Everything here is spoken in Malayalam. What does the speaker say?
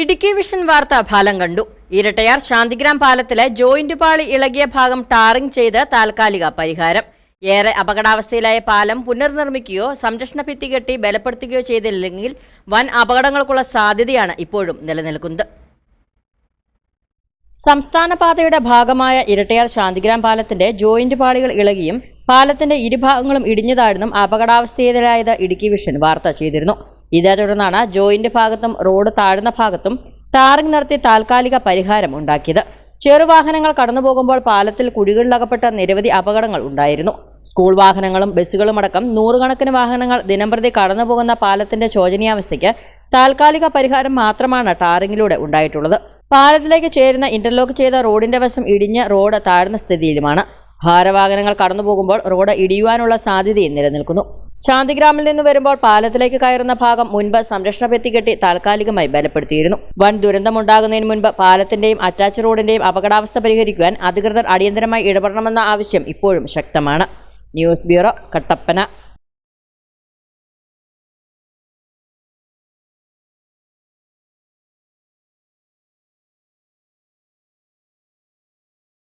ഇടുക്കി വിഷൻ വാർത്ത ഫലം കണ്ടു. ഇരട്ടയാർ ശാന്തിഗ്രാം പാലത്തിലെ ജോയിന്റ് പാളി ഇളകിയ ഭാഗം ടാറിംഗ് ചെയ്ത് താൽക്കാലിക പരിഹാരം. ഏറെ അപകടാവസ്ഥയിലായ പാലം പുനർനിർമ്മിക്കുകയോ സംരക്ഷണ ഭിത്തി കെട്ടി ബലപ്പെടുത്തുകയോ ചെയ്തില്ലെങ്കിൽ വൻ അപകടങ്ങൾക്കുള്ള സാധ്യതയാണ് ഇപ്പോഴും നിലനിൽക്കുന്നത്. സംസ്ഥാന പാതയുടെ ഭാഗമായ ഇരട്ടയാർ ശാന്തിഗ്രാം പാലത്തിന്റെ ജോയിന്റ് പാളികൾ ഇളകിയും പാലത്തിന്റെ ഇരുഭാഗങ്ങളും ഇടിഞ്ഞതാണെന്നും അപകടാവസ്ഥയിലായത് ഇടുക്കി വിഷൻ വാർത്ത ചെയ്തിരുന്നു. ഇതേ തുടർന്നാണ് ജോയിന്റ് ഭാഗത്തും റോഡ് താഴ്ന്ന ഭാഗത്തും ടാറിംഗ് നടത്തി താൽക്കാലിക പരിഹാരം ഉണ്ടാക്കിയത്. ചെറുവാഹനങ്ങൾ കടന്നുപോകുമ്പോൾ പാലത്തിൽ കുഴികളിലകപ്പെട്ട നിരവധി അപകടങ്ങൾ ഉണ്ടായിരുന്നു. സ്കൂൾ വാഹനങ്ങളും ബസ്സുകളും അടക്കം നൂറുകണക്കിന് വാഹനങ്ങൾ ദിനംപ്രതി കടന്നുപോകുന്ന പാലത്തിന്റെ ശോചനീയാവസ്ഥയ്ക്ക് താൽക്കാലിക പരിഹാരം മാത്രമാണ് ടാറിങ്ങിലൂടെ ഉണ്ടായിട്ടുള്ളത്. പാലത്തിലേക്ക് ചേരുന്ന ഇന്റർലോക്ക് ചെയ്ത റോഡിന്റെ വശം ഇടിഞ്ഞ് റോഡ് താഴ്ന്ന സ്ഥിതിയിലുമാണ്. ഭാരവാഹനങ്ങൾ കടന്നുപോകുമ്പോൾ റോഡ് ഇടിയുവാനുള്ള സാധ്യതയും നിലനിൽക്കുന്നു. ശാന്തിഗ്രാമിൽ നിന്ന് വരുമ്പോൾ പാലത്തിലേക്ക് കയറുന്ന ഭാഗം മുൻപ് സംരക്ഷണ ഭിത്തി കെട്ടി താൽക്കാലികമായി ബലപ്പെടുത്തിയിരുന്നു. വൻ ദുരന്തമുണ്ടാകുന്നതിന് മുൻപ് പാലത്തിന്റെയും അറ്റാച്ച് റോഡിന്റെയും അപകടാവസ്ഥ പരിഹരിക്കുവാൻ അധികൃതർ അടിയന്തരമായി ഇടപെടണമെന്ന ആവശ്യം ഇപ്പോഴും ശക്തമാണ്. News bureau Kattappana.